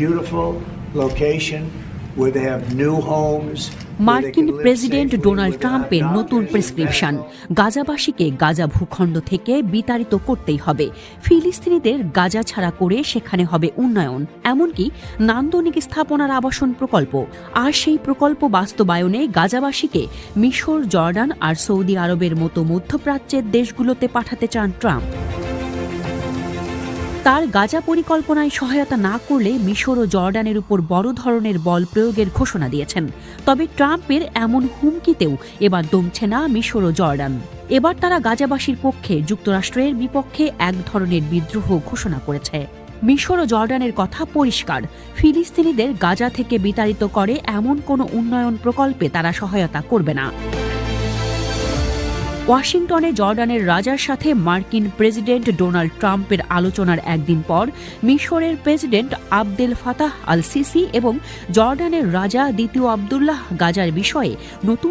beautiful location where they have new homes. মার্কিন president Donald ট্রাম্পের নতুন প্রেসক্রিপশন গাজাবাসীকে গাজা ভূখণ্ড থেকে বিতাড়িত করতেই হবে। ফিলিস্তিনিদের গাজা ছাড়া করে সেখানে হবে উন্নয়ন এমনকি নান্দনিক স্থাপনার আবাসন প্রকল্প। আর সেই প্রকল্প বাস্তবায়নে গাজাবাসীকে মিশর জর্ডান আর সৌদি আরবের মতো মধ্যপ্রাচ্যের দেশগুলোতে পাঠাতে চান ট্রাম্প। তার গাজা পরিকল্পনায় সহায়তা না করলে মিশর ও জর্ডানের উপর বড় ধরনের বল প্রয়োগের ঘোষণা দিয়েছেন। তবে ট্রাম্পের এমন হুমকিতেও এবার দমছে না মিশর ও জর্ডান। এবার তারা গাজাবাসীর পক্ষে যুক্তরাষ্ট্রের বিপক্ষে এক ধরনের বিদ্রোহ ঘোষণা করেছে। মিশর ও জর্ডানের কথা পরিষ্কার। ফিলিস্তিনিদের গাজা থেকে বিতাড়িত করে এমন কোনো উন্নয়ন প্রকল্পে তারা সহায়তা করবে না। ওয়াশিংটনে জর্ডানের রাজার সাথে মার্কিন প্রেসিডেন্ট ডোনাল্ড ট্রাম্পের আলোচনার একদিন পর মিশরের president Abdel Fattah al Sisi এবং জর্ডানের রাজা দ্বিতীয় আবদুল্লাহ গাজার বিষয়ে নতুন